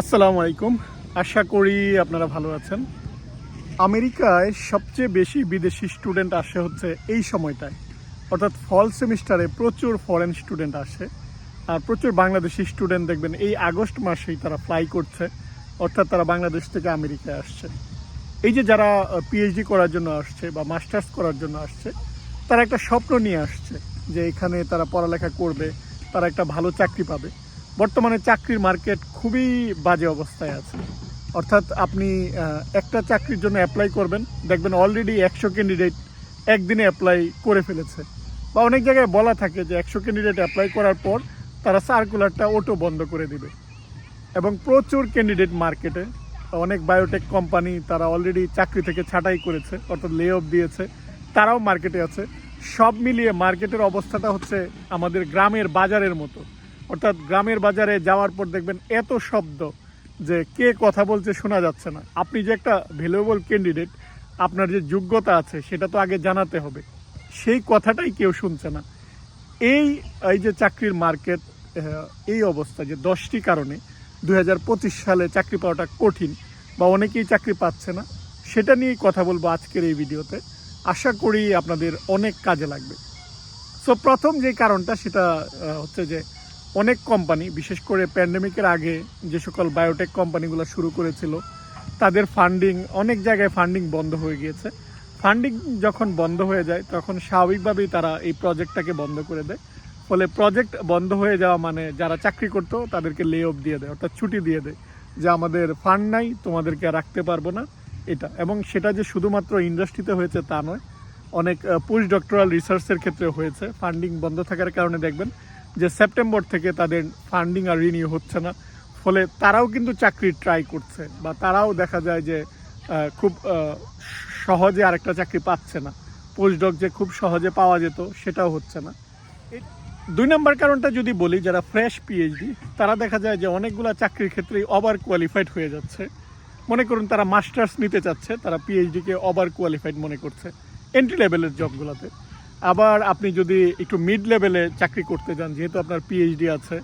আসসালামু আলাইকুম। আশা করি আপনারা ভালো আছেন। আমেরিকায় সবচেয়ে বেশি বিদেশি স্টুডেন্ট আসে হচ্ছে এই সময়টায়। অর্থাৎ ফল সেমিস্টারে প্রচুর ফরেন স্টুডেন্ট আসে। আর প্রচুর বাংলাদেশি স্টুডেন্ট দেখবেন এই আগস্ট মাসেই তারা ফ্লাই করছে। অর্থাৎ তারা বাংলাদেশ থেকে আমেরিকায় আসছে। এই যে যারা পিএইচডি করার জন্য আসছে বা মাস্টার্স করার জন্য আসছে, তারা একটা স্বপ্ন নিয়ে আসছে যে এখানে তারা পড়ালেখা করবে, তারা একটা ভালো চাকরি পাবে। বর্তমানে চাকরির মার্কেট খুবই বাজে অবস্থায় আছে। অর্থাৎ আপনি একটা চাকরির জন্য অ্যাপ্লাই করবেন, দেখবেন অলরেডি একশো ক্যান্ডিডেট একদিনে অ্যাপ্লাই করে ফেলেছে। বা অনেক জায়গায় বলা থাকে যে একশো ক্যান্ডিডেট অ্যাপ্লাই করার পর তারা সার্কুলারটা অটো বন্ধ করে দিবে। এবং প্রচুর ক্যান্ডিডেট মার্কেটে অনেক বায়োটেক কোম্পানি তারা অলরেডি চাকরি থেকে ছাঁটাই করেছে, অর্থাৎ লে অফ দিয়েছে, তারাও মার্কেটে আছে। সব মিলিয়ে মার্কেটের অবস্থাটা হচ্ছে আমাদের গ্রামের বাজারের মতো। অর্থাৎ গ্রামের বাজারে যাওয়ার পর দেখবেন এত শব্দ যে কে কথা বলছে শোনা যাচ্ছে না। আপনি যে একটা ভ্যালুয়েবল ক্যান্ডিডেট আপনার যে যোগ্যতা আছে সেটা তো আগে জানাতে হবে। সেই কথাটাই কেউ শুনছে না। এই এই যে চাকরির মার্কেট এই অবস্থা যে দশটি কারণে দু হাজার পঁচিশ সালে চাকরি পাওয়াটা কঠিন বা অনেকেই চাকরি পাচ্ছে না, সেটা নিয়েই কথা বলব আজকের এই ভিডিওতে। আশা করি আপনাদের অনেক কাজে লাগবে। সো প্রথম যে কারণটা সেটা হচ্ছে যে অনেক কোম্পানি বিশেষ করে প্যান্ডেমিকের আগে যে সকল বায়োটেক কোম্পানিগুলো শুরু করেছিল, তাদের ফান্ডিং অনেক জায়গায় ফান্ডিং বন্ধ হয়ে গিয়েছে। ফান্ডিং যখন বন্ধ হয়ে যায়, তখন স্বাভাবিকভাবেই তারা এই প্রজেক্টটাকে বন্ধ করে দেয়। ফলে প্রজেক্ট বন্ধ হয়ে যাওয়া মানে যারা চাকরি করতো, তাদেরকে লে অফ দিয়ে দেয়, অর্থাৎ ছুটি দিয়ে দেয়। যে আমাদের ফান্ড নাই, তোমাদেরকে রাখতে পারব না, এটা। এবং সেটা যে শুধুমাত্র ইন্ডাস্ট্রিতে হয়েছে তা নয়, অনেক পোস্ট ডক্টরাল রিসার্চের ক্ষেত্রে হয়েছে। ফান্ডিং বন্ধ থাকার কারণে দেখবেন যে সেপ্টেম্বর থেকে তাদের ফান্ডিং আর রিনিউ হচ্ছে না। ফলে তারাও কিন্তু চাকরি ট্রাই করছে বা তারাও দেখা যায় যে খুব সহজে আরেকটা চাকরি পাচ্ছে না। পোস্টডক যে খুব সহজে পাওয়া যেত সেটাও হচ্ছে না। দুই নম্বর কারণটা যদি বলি, যারা ফ্রেশ পিএইচডি তারা দেখা যায় যে অনেকগুলা চাকরির ক্ষেত্রেই ওভার কোয়ালিফাইড হয়ে যাচ্ছে। মনে করুন তারা মাস্টার্স নিতে চাচ্ছে, তারা পিএইচডিকে ওভার কোয়ালিফাইড মনে করছে এন্ট্রি লেভেলের জবগুলোতে আবার আপনি যদি একটু মিড লেভেলে চাকরি করতে যান, যেহেতু আপনার পিএইচডি আছে,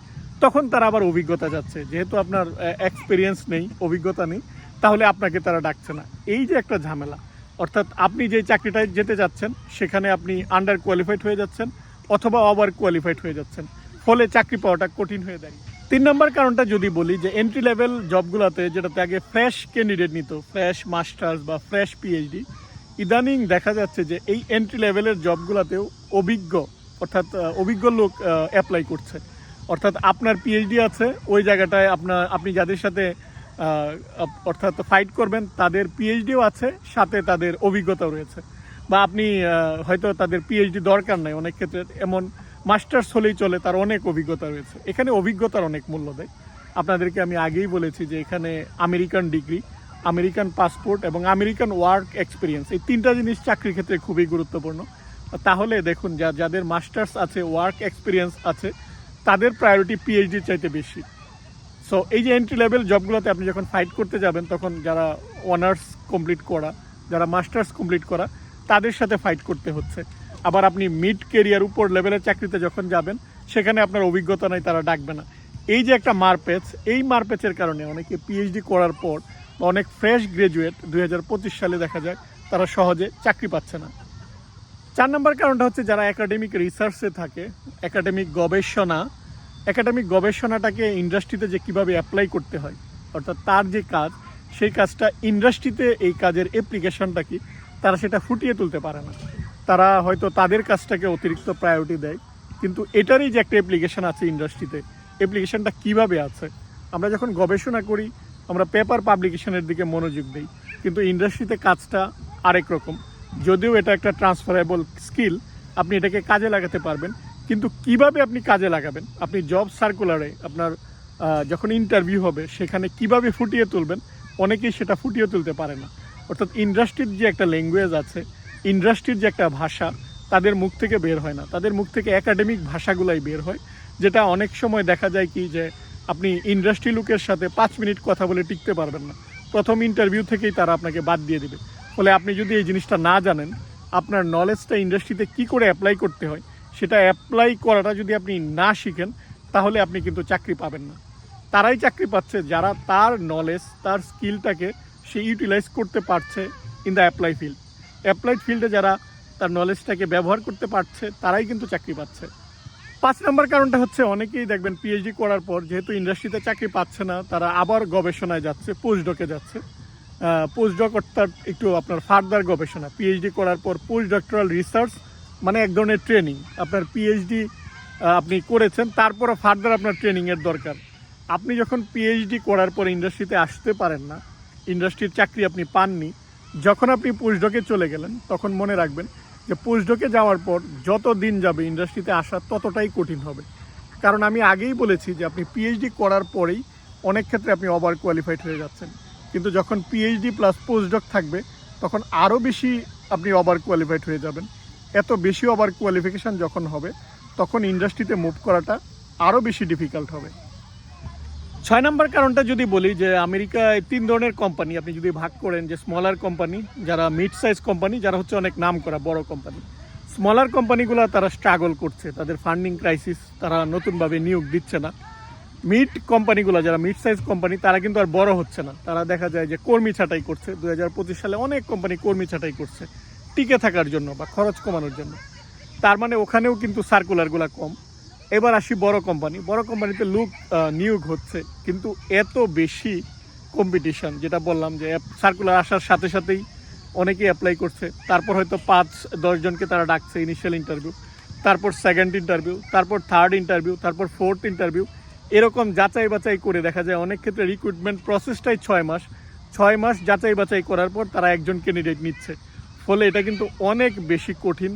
তখন তারা আবার অভিজ্ঞতা যাচ্ছে। যেহেতু আপনার এক্সপিরিয়েন্স নেই, অভিজ্ঞতা নেই, তাহলে আপনাকে তারা ডাকছে না। এই যে একটা ঝামেলা, অর্থাৎ আপনি যে চাকরিটায় যেতে যাচ্ছেন, সেখানে আপনি আন্ডার কোয়ালিফাইড হয়ে যাচ্ছেন অথবা ওভার কোয়ালিফাইড হয়ে যাচ্ছেন। ফলে চাকরি পাওয়াটা কঠিন হয়ে দাঁড়িয়ে। তিন নম্বর কারণটা যদি বলি যে এন্ট্রি লেভেল জবগুলোতে যেটাতে আগে ফ্রেশ ক্যান্ডিডেট নিত ফ্রেশ মাস্টার্স বা ফ্রেশ পিএইচডি ইদানিং দেখা যাচ্ছে যে এই এন্ট্রি লেভেলের জবগুলোতেও অভিজ্ঞ, অর্থাৎ অভিজ্ঞ লোক অ্যাপ্লাই করছে। অর্থাৎ আপনার পিএইচডি আছে, ওই জায়গাটায় আপনার, আপনি যাদের সাথে অর্থাৎ ফাইট করবেন, তাদের পিএইচডিও আছে, সাথে তাদের অভিজ্ঞতাও রয়েছে। বা আপনি হয়তো তাদের পিএইচডি দরকার নাই, অনেক ক্ষেত্রে এমন মাস্টার্স হলেই চলে, তার অনেক অভিজ্ঞতা রয়েছে। এখানে অভিজ্ঞতার অনেক মূল্য দেয়। আপনাদেরকে আমি আগেই বলেছি যে এখানে আমেরিকান ডিগ্রি আমেরিকান পাসপোর্ট এবং আমেরিকান ওয়ার্ক এক্সপিরিয়েন্স, এই তিনটা জিনিস চাকরির ক্ষেত্রে খুবই গুরুত্বপূর্ণ। তাহলে দেখুন, যা, যাদের মাস্টার্স আছে, ওয়ার্ক এক্সপিরিয়েন্স আছে, তাদের প্রায়োরিটি পিএইচডি চাইতে বেশি। সো এই যে এন্ট্রি লেভেল জবগুলোতে আপনি যখন ফাইট করতে যাবেন, তখন যারা অনার্স কমপ্লিট করা, যারা মাস্টার্স কমপ্লিট করা, তাদের সাথে ফাইট করতে হচ্ছে। আবার আপনি মিড কেরিয়ার উপর লেভেলের চাকরিতে যখন যাবেন, সেখানে আপনার অভিজ্ঞতা নাই, তারা ডাকবে না। এই যে একটা মারপেচ, এই মারপেচের কারণে অনেকে পিএইচডি করার পর বা অনেক ফ্রেশ গ্রাজুয়েট দুই হাজার পঁচিশ সালে দেখা যায়, তারা সহজে চাকরি পাচ্ছে না। চার নম্বর কারণটা হচ্ছে যারা একাডেমিক রিসার্চে থাকে একাডেমিক গবেষণা একাডেমিক গবেষণাটাকে ইন্ডাস্ট্রিতে যে কীভাবে অ্যাপ্লাই করতে হয়, অর্থাৎ তার যে কাজ, সেই কাজটা ইন্ডাস্ট্রিতে এই কাজের অ্যাপ্লিকেশনটা কি, তারা সেটা ফুটিয়ে তুলতে পারে না। তারা হয়তো তাদের কাজটাকে অতিরিক্ত প্রায়োরিটি দেয়, কিন্তু এটারই যে একটা অ্যাপ্লিকেশন আছে ইন্ডাস্ট্রিতে অ্যাপ্লিকেশনটা কীভাবে আছে, আমরা যখন গবেষণা করি আমরা পেপার পাবলিকেশনের দিকে মনোযোগ দিই। কিন্তু ইন্ডাস্ট্রিতে কাজটা আরেক রকম। যদিও এটা একটা ট্রান্সফারেবল স্কিল আপনি এটাকে কাজে লাগাতে পারবেন। কিন্তু কীভাবে আপনি কাজে লাগাবেন? আপনি জব সার্কুলারে আপনার যখন ইন্টারভিউ হবে, সেখানে কীভাবে ফুটিয়ে তুলবেন? অনেকেই সেটা ফুটিয়ে তুলতে পারে না। অর্থাৎ ইন্ডাস্ট্রির যে একটা ল্যাঙ্গুয়েজ আছে ইন্ডাস্ট্রির যে একটা ভাষা, তাদের মুখ থেকে বের হয় না। তাদের মুখ থেকে একাডেমিক ভাষাগুলাই বের হয়, যেটা অনেক সময় দেখা যায় কি যে আপনি ইন্ডাস্ট্রি লোকের সাথে পাঁচ মিনিট কথা বলে টিকতে পারবেন না। প্রথম ইন্টারভিউ থেকেই তারা আপনাকে বাদ দিয়ে দেবে। ফলে আপনি যদি এই জিনিসটা না জানেন, আপনার নলেজটা ইন্ডাস্ট্রিতে কি করে অ্যাপ্লাই করতে হয়, সেটা অ্যাপ্লাই করাটা যদি আপনি না শিখেন, তাহলে আপনি কিন্তু চাকরি পাবেন না। তারাই চাকরি পাচ্ছে যারা তার নলেজ তার স্কিলটাকে সে ইউটিলাইজ করতে পারছে in the apply field applied ফিল্ডে যারা তার নলেজটাকে ব্যবহার করতে পারছে, তারাই কিন্তু চাকরি পাচ্ছে। পাঁচ নম্বর কারণটা হচ্ছে অনেকেই দেখবেন পিএইচডি করার পর যেহেতু ইন্ডাস্ট্রিতে চাকরি পাচ্ছে না, তারা আবার গবেষণায় যাচ্ছে পোস্টডকে যাচ্ছে। পোস্টডক অর্থাৎ একটু আপনার ফার্দার গবেষণা। পিএইচডি করার পর পোস্ট ডক্টরাল রিসার্চ মানে এক ধরনের ট্রেনিং আপনার পিএইচডি আপনি করেছেন তারপরে ফার্দার আপনার ট্রেনিংয়ের দরকার। আপনি যখন পিএইচডি করার পর ইন্ডাস্ট্রিতে আসতে পারেন না ইন্ডাস্ট্রির চাকরি আপনি পাননি, যখন আপনি পোস্টডকে চলে গেলেন, তখন মনে রাখবেন যে পোস্টডকে যাওয়ার পর যত দিন যাবে ইন্ডাস্ট্রিতে আসা ততটাই কঠিন হবে। কারণ আমি আগেই বলেছি যে আপনি পিএইচডি করার পরেই অনেক ক্ষেত্রে আপনি ওভার কোয়ালিফাইড হয়ে যাচ্ছেন। কিন্তু যখন পিএইচডি প্লাস পোস্টডক থাকবে, তখন আরও বেশি আপনি ওভার কোয়ালিফাইড হয়ে যাবেন। এত বেশি ওভার কোয়ালিফিকেশান যখন হবে, তখন ইন্ডাস্ট্রিতে মুভ করাটা আরও বেশি ডিফিকাল্ট হবে। ছয় নম্বর কারণটা যদি বলি যে আমেরিকায় তিন ধরনের কোম্পানি আপনি যদি ভাগ করেন যে স্মলার কোম্পানি যারা মিড সাইজ কোম্পানি যারা হচ্ছে অনেক নাম করা বড় কোম্পানি স্মলার কোম্পানিগুলো তারা স্ট্রাগল করছে, তাদের ফান্ডিং ক্রাইসিস তারা নতুনভাবে নিয়োগ দিচ্ছে না। মিড কোম্পানিগুলো যারা মিড সাইজ কোম্পানি তারা কিন্তু আর বড় হচ্ছে না। তারা দেখা যায় যে কর্মী ছাঁটাই করছে। দু হাজার পঁচিশ সালে অনেক কোম্পানি কর্মী ছাঁটাই করছে, টিকে থাকার জন্য বা খরচ কমানোর জন্য। তার মানে ওখানেও কিন্তু সার্কুলারগুলো কম। এবার আসি বড় কোম্পানি। বড় কোম্পানিতে লোক নিয়োগ হচ্ছে, কিন্তু এত বেশি কম্পিটিশন যেটা বললাম যে সার্কুলার আসার সাথে সাথেই অনেকেই অ্যাপ্লাই করছে। তারপর হয়তো পাঁচ দশজনকে তারা ডাকছে ইনিশিয়াল ইন্টারভিউ তারপর সেকেন্ড ইন্টারভিউ তারপর থার্ড ইন্টারভিউ তারপর ফোর্থ ইন্টারভিউ এরকম যাচাই বাছাই করে দেখা যায় অনেক ক্ষেত্রে রিক্রুটমেন্ট প্রসেসটাই ছয় মাস। ছয় মাস যাচাই বাছাই করার পর তারা একজন ক্যান্ডিডেট নিচ্ছে। ফলে এটা কিন্তু অনেক বেশি কঠিন,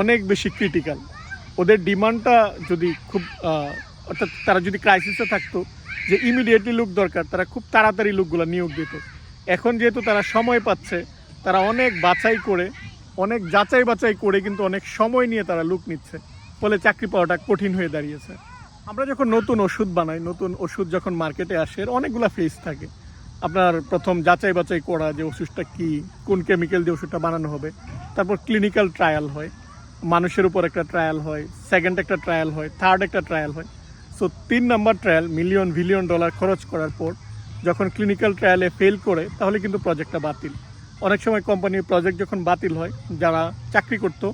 অনেক বেশি ক্রিটিক্যাল ওদের ডিমান্ডটা যদি খুব অর্থাৎ তারা যদি ক্রাইসিসে থাকতো, যে ইমিডিয়েটলি লুক দরকার, তারা খুব তাড়াতাড়ি লুকগুলো নিয়োগ দিত। এখন যেহেতু তারা সময় পাচ্ছে, তারা অনেক বাছাই করে, অনেক যাচাই বাছাই করে কিন্তু অনেক সময় নিয়ে তারা লুক নিচ্ছে। ফলে চাকরি পাওয়াটা কঠিন হয়ে দাঁড়িয়েছে। আমরা যখন নতুন ওষুধ বানাই, নতুন ওষুধ যখন মার্কেটে আসে অনেকগুলো ফেজ থাকে। আপনার প্রথম যাচাই বাছাই করা যে ওষুধটা কি, কোন কেমিক্যাল দিয়ে ওষুধটা বানানো হবে, তারপর ক্লিনিক্যাল ট্রায়াল হয়। মানুষের উপর একটা ট্রায়াল হয় সেকেন্ড একটা ট্রায়াল হয় থার্ড একটা ট্রায়াল হয়। সো তিন number trial million billion dollar খরচ করার পর, যখন ক্লিনিক্যাল ট্রায়ালে ফেল করে, তাহলে কিন্তু প্রজেক্টটা বাতিল। অনেক সময় কোম্পানির প্রজেক্ট যখন বাতিল হয়, যারা চাকরি করতো,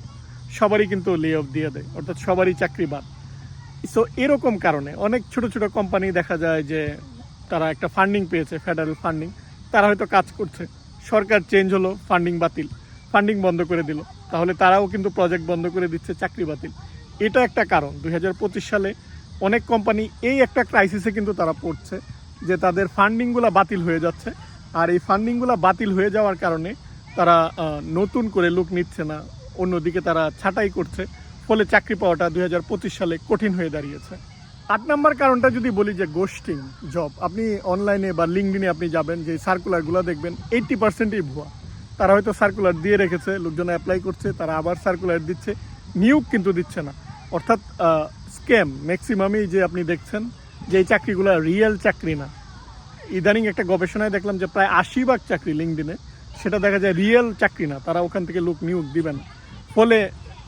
সবারই কিন্তু লে অফ দিয়ে দেয়, অর্থাৎ সবারই চাকরি বাদ। সো এরকম কারণে অনেক ছোট ছোট কোম্পানি দেখা যায় যে, তারা একটা ফান্ডিং পেয়েছে ফেডারেল ফান্ডিং তারা হয়তো কাজ করছে। সরকার চেঞ্জ হলো ফান্ডিং বাতিল ফান্ডিং বন্ধ করে দিল। তাহলে তারাও কিন্তু প্রজেক্ট বন্ধ করে দিচ্ছে চাকরি বাতিল। এটা একটা কারণ। দুই হাজার পঁচিশ সালে অনেক কোম্পানি এই একটা ক্রাইসিসে কিন্তু তারা পড়ছে যে তাদের ফান্ডিংগুলো বাতিল হয়ে যাচ্ছে। আর এই ফান্ডিংগুলো বাতিল হয়ে যাওয়ার কারণে তারা নতুন করে লোক নিচ্ছে না। অন্যদিকে তারা ছাঁটাই করছে। ফলে চাকরি পাওয়াটা দু হাজার পঁচিশ সালে কঠিন হয়ে দাঁড়িয়েছে। আট নম্বর কারণটা যদি বলি যে গোস্টিং জব আপনি অনলাইনে বা লিঙ্কডিনে আপনি যাবেন, যে সার্কুলারগুলো দেখবেন এইট্টি পার্সেন্টই ভুয়া। তারা হয়তো সার্কুলার দিয়ে রেখেছে, লোকজন অ্যাপ্লাই করছে, তারা আবার সার্কুলার দিচ্ছে, নিয়োগ কিন্তু দিচ্ছে না। অর্থাৎ স্ক্যাম ম্যাক্সিমামই যে আপনি দেখছেন, যে এই চাকরিগুলো রিয়েল চাকরি না। ইদানিং একটা গবেষণায় দেখলাম যে প্রায় আশি ভাগ চাকরি লিঙ্কডিনে সেটা দেখা যায় রিয়েল চাকরি না, তারা ওখান থেকে লোক নিয়োগ দিবে না। ফলে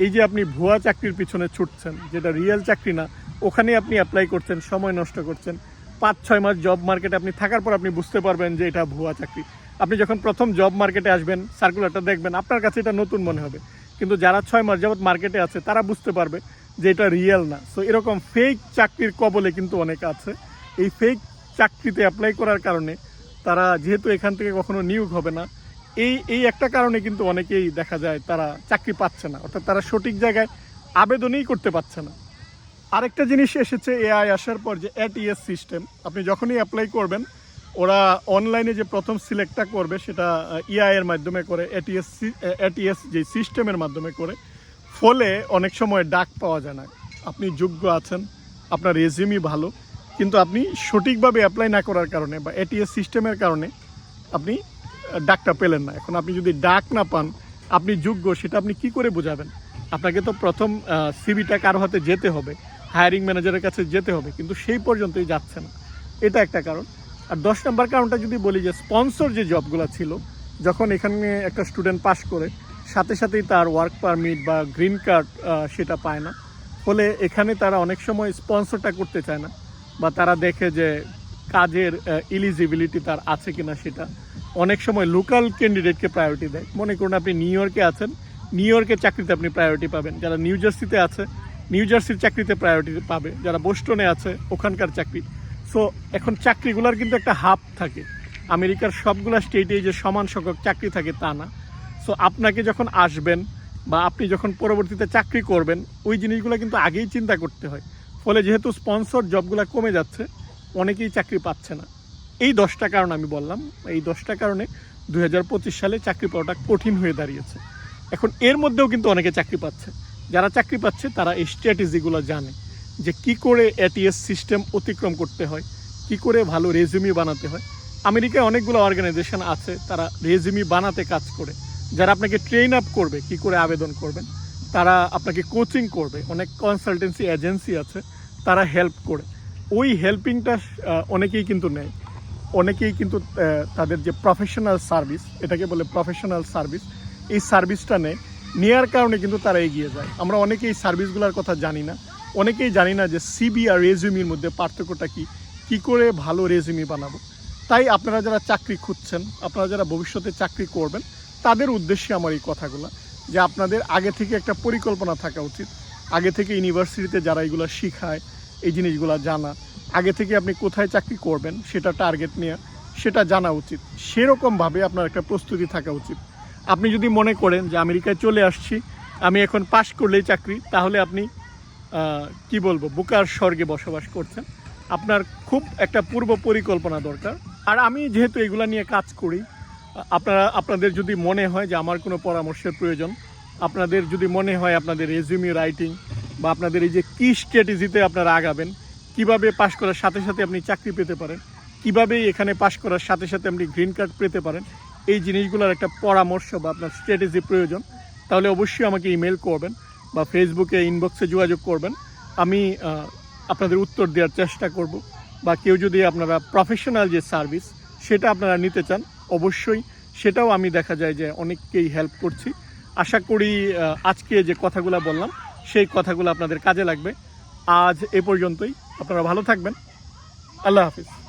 এই যে আপনি ভুয়া চাকরির পিছনে ছুটছেন, যেটা রিয়েল চাকরি না, ওখানে আপনি অ্যাপ্লাই করছেন, সময় নষ্ট করছেন, পাঁচ ছয় মাস জব মার্কেটে আপনি থাকার পর আপনি বুঝতে পারবেন যে এটা ভুয়া চাকরি। আপনি যখন প্রথম জব মার্কেটে আসবেন সার্কুলারটা দেখবেন, আপনার কাছে এটা নতুন মনে হবে। কিন্তু যারা ছয় মাস যাবৎ মার্কেটে আছে, তারা বুঝতে পারবে যে এটা রিয়েল না। সো এরকম ফেক চাকরির কবলে কিন্তু অনেক আছে। এই ফেক চাকরিতে অ্যাপ্লাই করার কারণে তারা যেহেতু এখান থেকে কখনো নিয়োগ হবে না, এই এই একটা কারণে কিন্তু অনেকেই দেখা যায় তারা চাকরি পাচ্ছে না। অর্থাৎ তারা সঠিক জায়গায় আবেদনই করতে পারছে না। আরেকটা জিনিস এসেছে এআই আসার পর যে এটিএস সিস্টেম আপনি যখনই অ্যাপ্লাই করবেন ওরা অনলাইনে যে প্রথম সিলেক্টটা করবে, সেটা ইআই এর মাধ্যমে করে এটিএস এটিএস যে সিস্টেমের মাধ্যমে করে, ফলে অনেক সময় ডাক পাওয়া যায় না। আপনি যোগ্য আছেন, আপনার রেজিউমই ভালো, কিন্তু আপনি সঠিকভাবে অ্যাপ্লাই না করার কারণে বা এটিএস সিস্টেমের কারণে আপনি ডাকটা পেলেন না। এখন আপনি যদি ডাক না পান, আপনি যোগ্য, সেটা আপনি কি করে বোঝাবেন? আপনাকে তো প্রথম সিবিটা কারও হাতে যেতে হবে হায়ারিং ম্যানেজারের কাছে যেতে হবে, কিন্তু সেই পর্যন্তই যাচ্ছে না। এটা একটা কারণ। আর দশ নম্বর কারণটা যদি বলি যে স্পন্সর যে জবগুলো ছিল, যখন এখানে একটা স্টুডেন্ট পাশ করে, সাথে সাথেই তার ওয়ার্ক পারমিট বা গ্রিন কার্ড সেটা পায় না। ফলে এখানে তারা অনেক সময় স্পন্সরটা করতে চায় না বা তারা দেখে যে কাজের ইলিজিবিলিটি তার আছে কিনা সেটা। অনেক সময় লোকাল ক্যান্ডিডেটকে প্রায়োরিটি দেয়। মনে করুন আপনি নিউ ইয়র্কে আছেন নিউ ইয়র্কের চাকরিতে আপনি প্রায়োরিটি পাবেন। যারা নিউ জার্সিতে আছে নিউ জার্সির চাকরিতে প্রায়োরিটি পাবে। যারা বোস্টনে আছে, ওখানকার চাকরি। সো এখন চাকরিগুলোর কিন্তু একটা হাব থাকে। আমেরিকার সবগুলা স্টেটে যে সমান সংখ্যক চাকরি থাকে তা না। সো আপনাকে যখন আসবেন বা আপনি যখন পরবর্তীতে চাকরি করবেন, ওই জিনিসগুলো কিন্তু আগেই চিন্তা করতে হয়। ফলে যেহেতু স্পন্সর জবগুলো কমে যাচ্ছে, অনেকেই চাকরি পাচ্ছে না। এই দশটা কারণ আমি বললাম, এই দশটা কারণে দু হাজার পঁচিশ সালে চাকরি পাওয়াটা কঠিন হয়ে দাঁড়িয়েছে। এখন এর মধ্যেও কিন্তু অনেকে চাকরি পাচ্ছে। যারা চাকরি পাচ্ছে, তারা এই স্ট্র্যাটেজিগুলো জানে। যে কি করে এটিএস সিস্টেম অতিক্রম করতে হয়, কি করে ভালো রেজুমি বানাতে হয়। আমেরিকায় অনেকগুলো অর্গানাইজেশন আছে, তারা রেজুমি বানাতে কাজ করে। যারা আপনাকে ট্রেন আপ করবে, কি করে আবেদন করবেন, তারা আপনাকে কোচিং করবে। অনেক কনসালটেন্সি এজেন্সি আছে, তারা হেল্প করে। ওই হেল্পিংটা অনেকেই কিন্তু নেয়। অনেকেই কিন্তু তাদের যে প্রফেশনাল সার্ভিস এটাকে বলে প্রফেশনাল সার্ভিস এই সার্ভিসটা নেয়। নেওয়ার কারণে কিন্তু তারা এগিয়ে যায়। আমরা অনেকেই সার্ভিসগুলোর কথা জানি না। অনেকেই জানি না যে সিবি আর রেজুমির মধ্যে পার্থক্যটা কি কি করে ভালো রেজুমি বানাবো। তাই আপনারা যারা চাকরি খুঁজছেন, আপনারা যারা ভবিষ্যতে চাকরি করবেন, তাদের উদ্দেশ্যে আমার এই কথাগুলো, যে আপনাদের আগে থেকে একটা পরিকল্পনা থাকা উচিত। আগে থেকে ইউনিভার্সিটিতে যারা এগুলো শিখায়, এই জিনিসগুলো জানা, আগে থেকে আপনি কোথায় চাকরি করবেন সেটা টার্গেট নিয়ে, সেটা জানা উচিত। সেরকমভাবে আপনার একটা প্রস্তুতি থাকা উচিত। আপনি যদি মনে করেন যে আমেরিকায় চলে আসছি, আমি এখন পাশ করলেই চাকরি, তাহলে আপনি কি বলব, বুকার স্বর্গে বসবাস করছেন। আপনার খুব একটা পূর্ব পরিকল্পনা দরকার। আর আমি যেহেতু এগুলা নিয়ে কাজ করি, আপনারা, আপনাদের যদি মনে হয় যে আমার কোনো পরামর্শের প্রয়োজন, আপনাদের যদি মনে হয় আপনাদের রেজিউমি রাইটিং বা আপনাদের এই যে কি স্ট্র্যাটেজিতে আপনারা আগাবেন, কীভাবে পাশ করার সাথে সাথে আপনি চাকরি পেতে পারেন কীভাবে এখানে পাশ করার সাথে সাথে আপনি গ্রিন কার্ড পেতে পারেন, এই জিনিসগুলোর একটা পরামর্শ বা আপনার স্ট্র্যাটেজি প্রয়োজন, তাহলে অবশ্যই আমাকে ইমেল করবেন। বা ফেসবুকে ইনবক্সে যোগাযোগ করবেন। আমি আপনাদের উত্তর দেওয়ার চেষ্টা করব। বা কেউ যদি আপনারা প্রফেশনাল যে সার্ভিস সেটা আপনারা নিতে চান, অবশ্যই সেটাও আমি দেখা যায় যে অনেককেই হেল্প করছি। আশা করি আজকে যে কথাগুলো বললাম, সেই কথাগুলো আপনাদের কাজে লাগবে। আজ এ পর্যন্তই। আপনারা ভালো থাকবেন। আল্লাহ হাফিজ।